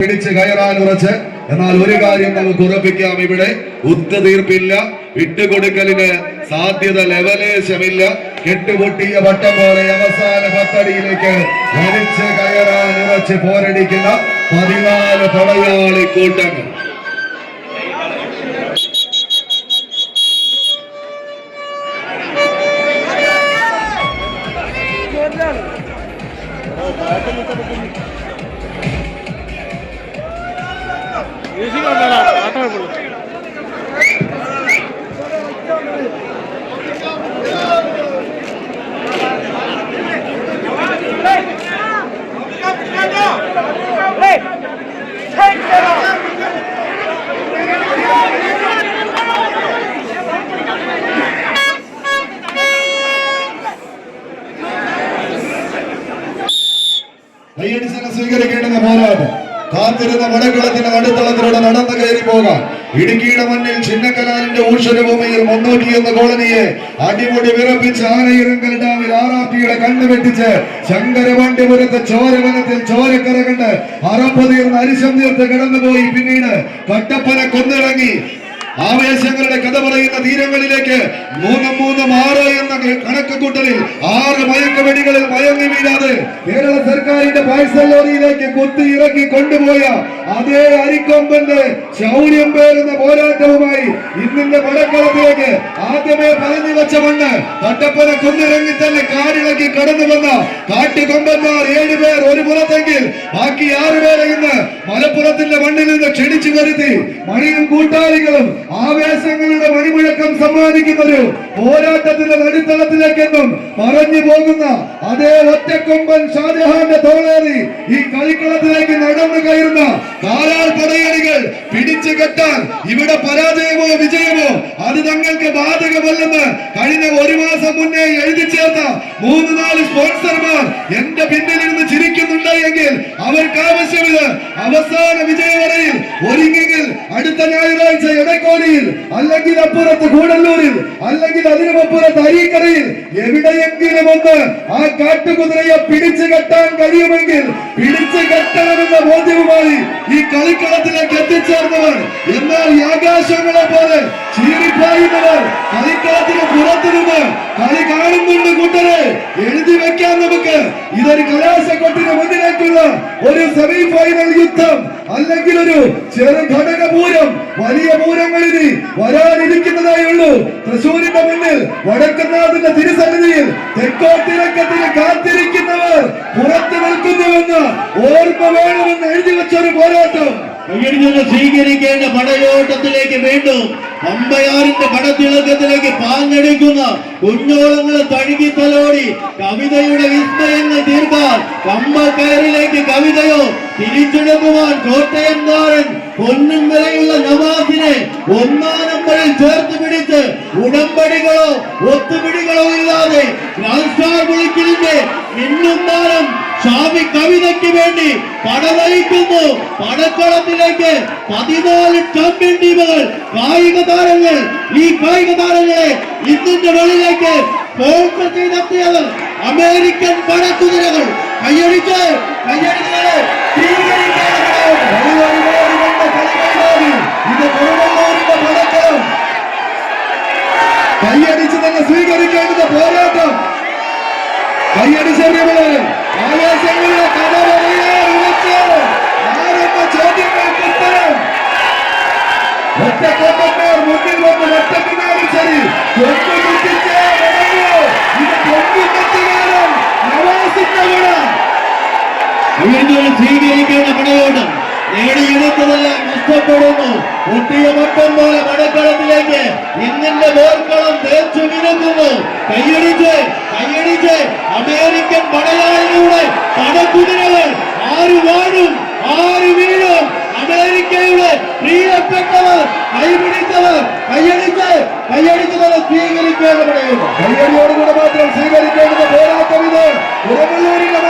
പിടിച്ച് കയറാൻ ഉറച്ച്. എന്നാൽ ഒരു കാര്യം നമുക്ക് ഉറപ്പിക്കാം ഇവിടെ. ഒത്തുതീർപ്പില്ല വിട്ടുകൊടുക്കലിന് സാധ്യത ലെവലേശമില്ല. കെട്ടുപൊട്ടിയ വട്ടം പോലെ അവസാന പത്തടിയിലേക്ക് വലിച്ച് കയറാൻ ഉറച്ച് പോരടിക്കുന്ന പതിനാല് പടയാളി കൂട്ടങ്ങൾ. മ്യൂസിക് കൈയടിച്ചെന്ന് സ്വീകരിക്കേണ്ടുന്ന പോരാട്ടം. കാത്തിരുന്ന വടക്കുളത്തിന്റെ നടുത്തളത്തിലൂടെ നടന്നു കയറി പോകാം. ഇടുക്കിയുടെ മണ്ണിൽ ചിന്നക്കനാലിന്റെ ഊഷരഭൂമിയിൽ മുന്നൂറ്റി എന്ന കോളനിയെ അടിമുടി വിറപ്പിച്ച് ആനയിരങ്കൽ ഡാമിൽ ആറാട്ടിയുടെ കണ്ണു വെട്ടിച്ച് ശങ്കരവണ്ടിപുരത്തെ ചോരവനത്തിൽ ചോരക്കര കണ്ട് അറപ്പ് തീർന്ന് അരിശം തീർത്ത് കിടന്നുപോയി. പിന്നീട് കട്ടപ്പന കൊന്നിറങ്ങി. ആവേശങ്ങളുടെ കഥ പറയുന്ന തീരങ്ങളിലേക്ക് മൂന്നും മൂന്നും ആറ് എന്ന കണക്ക് കൂട്ടലിൽ ആറ് മയക്കുവെടികളിൽ മയങ്ങി വീഴാതെ കേരള സർക്കാരിന്റെ പാഴ്സൽ ലോറിയിലേക്ക് കുത്തി ഇറക്കി കൊണ്ടുപോയ അതേ അരിക്കൊമ്പന്റെ ശൗര്യം പേരുന്ന പോരാട്ടവുമായി ഇന്നിന്റെ പടക്കളത്തിലേക്ക് ആദ്യമേ പറഞ്ഞു വെച്ച മണ്ണ് തട്ടപ്പന കുന്നിറങ്ങി തന്നെ കാടിളക്കി കടന്നു വന്ന കാട്ടുകൊമ്പന്മാർ ഏഴുപേർ ഒരു പുറത്തെങ്കിൽ ബാക്കി ആറുപേരെ മലപ്പുറത്തിന്റെ മണ്ണിൽ നിന്ന് ക്ഷണിച്ചു വരുത്തി മണിയും കൂട്ടാളികളും ആവേശങ്ങളുടെ മണിമുഴക്കം സമ്മാനിക്കുന്ന ഒരു പോരാട്ടത്തിന്റെ നടുത്തളത്തിലേക്കെന്നും പറഞ്ഞു പോകുന്ന അതേ ഒറ്റക്കൊമ്പൻ ഷാജഹാന്റെ തോളേറി ഈ കളിക്കളത്തിലേക്ക് നടന്നു കയറുന്ന ധാരാൾ പടയണികൾ പിടിച്ചു കെട്ടാൻ ഇവിടെ പരാജയമോ വിജയമോ അത് തങ്ങൾക്ക് ബാധകമല്ലെന്ന് കഴിഞ്ഞ ഒരു മാസം മുന്നേ എഴുതി ചേർത്ത മൂന്ന് നാല് സ്പോൺസർമാർ എന്റെ പിന്നിലിരുന്ന് എങ്കിൽ അവർക്ക് ആവശ്യമില്ല അവസാന വിജയവരയിൽ ഒരുങ്ങിയെങ്കിൽ അടുത്ത ഞായറാഴ്ച ഇടക്കോലിയിൽ അല്ലെങ്കിൽ അപ്പുറത്ത് കൂടല്ലൂരിൽ അല്ലെങ്കിൽ അതിനുമപ്പുറത്ത് അരീക്കരയിൽ എവിടെയെങ്കിലും ഒന്ന് ആ കാട്ടുകുതിരയെ പിടിച്ചു കെട്ടാൻ കഴിയുമെങ്കിൽ പിടിച്ചു കെട്ടണമെന്ന ബോധ്യവുമായി ഈ കളിക്കളത്തിലേക്ക് എത്തിച്ചേർന്നവർ എന്നാൽ ആകാശങ്ങളെ പോലെ ചീറിപ്പായുന്നവർ കളിക്കളത്തിന് പുറത്തു നിന്ന് കളി കാണുന്നുണ്ട് കൂട്ടരെ. എഴുതി വെക്കാം നമുക്ക്. ഇതൊരു കലാശക്കൊട്ടിന് മുന്നിലേക്കുള്ള ഒരു സെമി ഫൈനൽ യുദ്ധം. അല്ലെങ്കിൽ ഒരു ചെറു ഘടകപൂരം വലിയ പൂരങ്ങളിനി വരാനിരിക്കുന്നതായി ഉള്ളൂ. തൃശൂരിന്റെ മുന്നിൽ വടക്കനാഥിന്റെ തിരുസന്നിധിയിൽ തെക്കോട്ടിറക്കത്തിന് കാത്തിരിക്കുന്നവർ പുറത്തു നിൽക്കുന്നുവെന്ന് ഓർമ്മ വേണമെന്ന് എഴുതി വെച്ച ഒരു പോരാട്ടം സ്വീകരിക്കേണ്ട പടയോട്ടത്തിലേക്ക് വീണ്ടും അമ്പയാറിന്റെ പടത്തിളക്കത്തിലേക്ക് പാഞ്ഞെടുക്കുന്ന കുഞ്ഞോളങ്ങളെ തഴുകി തലോടി കവിതയുടെ വിസ്മയങ്ങൾ തീർക്കാൻ കമ്പക്കയറിലേക്ക് കവിതയോ തിരിച്ചെടുക്കുവാൻ കോട്ടയം നാടൻ പൊന്നും വിലയുള്ള നവാസിനെ ഒന്നാം നമ്പറിൽ ചേർത്ത് പിടിച്ച് ഉടമ്പടികളോ ഒത്തുപിടികളോ ഇല്ലാതെ വിളിക്കലിന്റെ മിന്നുമാനം ഷാമി കവിതയ്ക്ക് വേണ്ടി പടനയിക്കുന്നു പടക്കളത്തിലേക്ക് പതിനാല് ചാമ്പ്യൻ കായിക താരങ്ങൾ ഈ കായിക താരങ്ങളെ ഇന്ത്യന്റെ വെളിയിലേക്ക് സ്പോൺസർ അമേരിക്കൻ പടക്കുതിരകൾ കയ്യടിച്ച് കയ്യടിച്ച് തന്നെ സ്വീകരിക്കേണ്ടത് പോരാട്ടം കളിമൈതാനി. ഇത് ഒറ്റക്കൊമ്പന്മാർ മുന്നിൽ വന്ന് ഒറ്റപ്പിന്നാലും ശരി കുത്തിച്ചേ നടന്നു ഇത് കൊമ്പുകെട്ടുകാരൻ നവാസിന്റെ വിട വീണ്ടും സ്വീകരിക്കേണ്ട പടയോട്ടം നേടിയെടുത്തതെല്ലാം നഷ്ടപ്പെടുന്നു. പൊട്ടിയ മട്ടം പോലെ പടക്കളത്തിലേക്ക് കൈയടിച്ച് കൈയടിച്ചത് കൈയടിയോടുകൂടെ മാത്രം സ്വീകരിക്കേണ്ടത് പോരാട്ടം ഇത്. ഉറവള്ളൂരിന്റെ